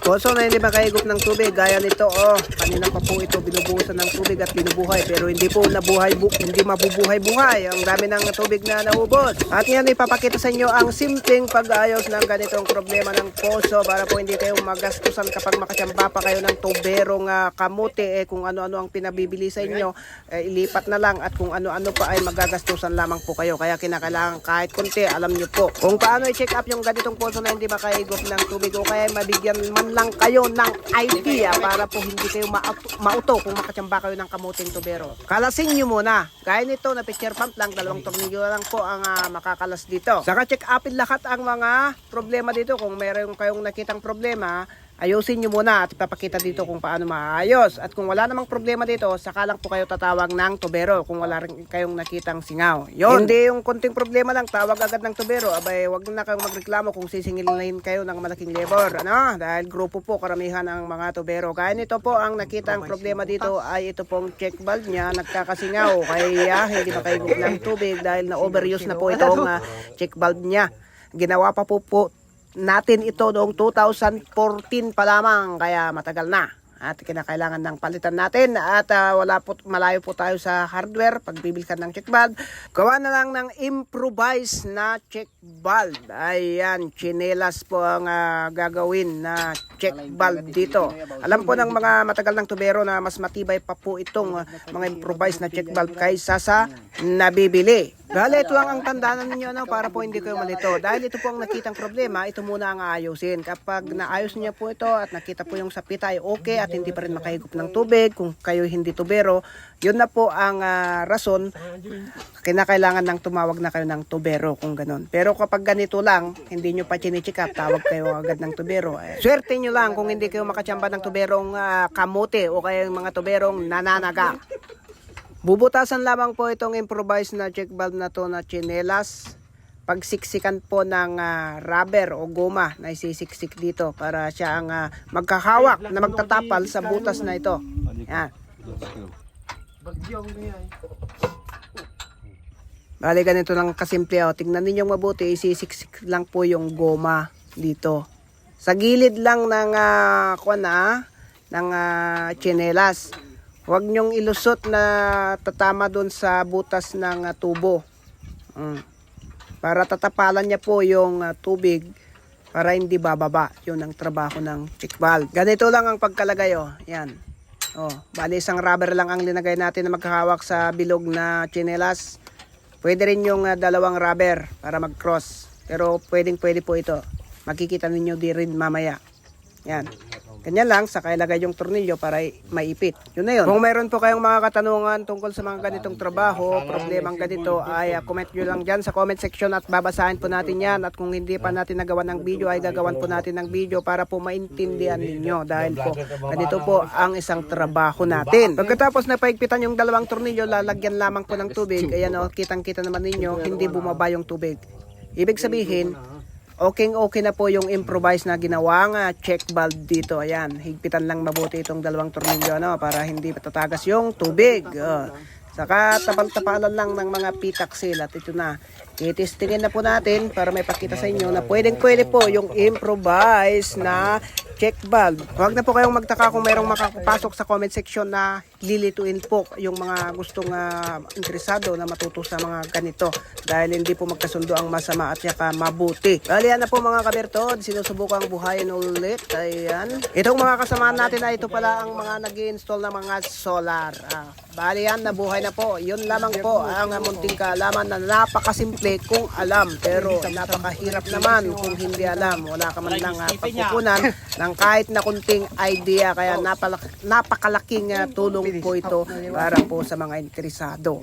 Poso na hindi makaigop ng tubig gaya nito oh. Kanina pa po ito binubuhusan ng tubig at binubuhay pero hindi po nabuhay bu hindi mabubuhay-buhay. Ang dami ng tubig na naubos. At yan ipapakita sa inyo ang simpleng pag-ayos ng ganitong problema ng poso para po hindi kayo magastusan kapag makasyamba pa kayo ng tuberong ah, kamote eh kung ano-ano ang pinabibili sa inyo eh, ilipat na lang at kung ano-ano pa ay magagastusan lamang po kayo. Kaya kinakailangan kahit konti alam nyo po kung paano i-check up yung ganitong poso na hindi makaigop ng tubig o kaya mabigyan man lang kayo ng idea para po hindi kayo ma- mauto kung makatsamba kayo ng kamuting tubero. Kalasin nyo muna. Gaya nito na picture pump lang, dalawang tornilyo lang po ang ah, makakalas dito. Saka check upin lahat ang mga problema dito. Kung meron kayong nakitang problema, ayusin nyo muna at ipapakita dito kung paano maayos. At kung wala namang problema dito, saka lang po kayo tatawag ng tubero kung wala rin kayong nakitang singaw. Yun. Hindi yung konting problema lang, tawag agad ng tubero. Abay, wag na kayong magreklamo kung sisingilin kayo ng malaking labor. Ano? Dahil grupo po karamihan ng mga tubero. Kaya nito po ang nakitang problema dito ay ito pong check valve niya nagkakasingaw. Kaya hindi makaigop ng tubig dahil na overuse na po itong ah, check valve niya. Ginawa pa po po natin ito noong 2014 pa lamang kaya matagal na. At kinakailangan ng palitan natin. At ah, wala po malayo po tayo sa hardware pagbibili ka ng check valve gawa na lang ng improvise na check valve ayan chinelas po ang ah, gagawin na check valve dito. alam po ng mga matagal ng tubero na mas matibay pa po itong ah, mga improvise na check valve kaysa sa nabibili Dahil ito lang ang tandaanan ninyo ano, para po hindi kayo malito. Dahil ito po ang nakitang problema, ito muna ang aayusin. Kapag naayos niya po ito at nakita po yung sapita ay okay at hindi pa rin makahigop ng tubig, kung kayo hindi tubero, yun na po ang ah, rason kinakailangan ng tumawag na kayo ng tubero kung ganun. Pero kapag ganito lang, hindi nyo pa chinicheck up, tawag kayo agad ng tubero. Eh, swerte nyo lang kung hindi kayo makatsamba ng tuberong ah, kamote o kaya mga tuberong nananaga. Bubutasan lamang po itong improvised na check valve na to na chinelas. Pagsiksikan po ng ah, rubber o goma na isisiksik dito para siya ang ah, magkahawak na magtatapal sa butas na ito. Yan. Bali ganito lang kasimple oh. Tingnan niyo mabuti, isisiksik lang po yung goma dito. Sa gilid lang ng uh, kuan na ng ah, tsinelas. Huwag niyong ilusot na tatama doon sa butas ng ah, tubo. Mm. Para tatapalan niya po yung ah, tubig para hindi bababa. Yun ang trabaho ng check valve. Ganito lang ang pagkalagay oh. Yan. Oh, bali isang rubber lang ang linagay natin na magkahawak sa bilog na tsinelas. Pwede rin yung ah, dalawang rubber para mag-cross. Pero pwedeng pwede po ito. Makikita ninyo di rin mamaya. Yan. Ganyan lang, saka ilagay yung tornilyo para maipit. Yun na yun. Kung mayroon po kayong mga katanungan tungkol sa mga ganitong trabaho, problemang ganito, ay ah, comment nyo lang dyan sa comment section at babasahin po natin yan. At kung hindi pa natin nagawa ng video, ay gagawan po natin ng video para po maintindihan ninyo. Dahil po, ganito po ang isang trabaho natin. Pagkatapos na paigpitan yung dalawang tornilyo, lalagyan lamang po ng tubig. Ayan o, kitang-kita naman ninyo, hindi bumaba yung tubig. Ibig sabihin, Okay okay na po yung improvise na ginawang ah, check valve dito. Ayan, higpitan lang mabuti itong dalawang tornilyo no para hindi patatagas yung tubig. Oh. Saka tapal-tapalan lang ng mga pitaksil at ito na. Titistingin na po natin para may pakita sa inyo na pwedeng pwede po yung improvise na check valve. Huwag na po kayong magtaka kung mayroong makakapasok sa comment section na lilituin po yung mga gustong ah, interesado na matuto sa mga ganito dahil hindi po magkasundo ang masama at saka mabuti. Bali yan na po mga kabertod, sinusubukang buhayin ulit. Ayan. Itong mga kasamahan natin na ito pala ang mga nag install ng mga solar. Ah, bali yan, nabuhay na po. Yun lamang po ang munting kaalaman na napakasimple kung alam. Pero napakahirap naman kung hindi alam. Wala ka man lang ah, pagkukunan ng kahit na kunting idea. Kaya napalak- napakalaking ah, tulong po ito para po sa mga interesado.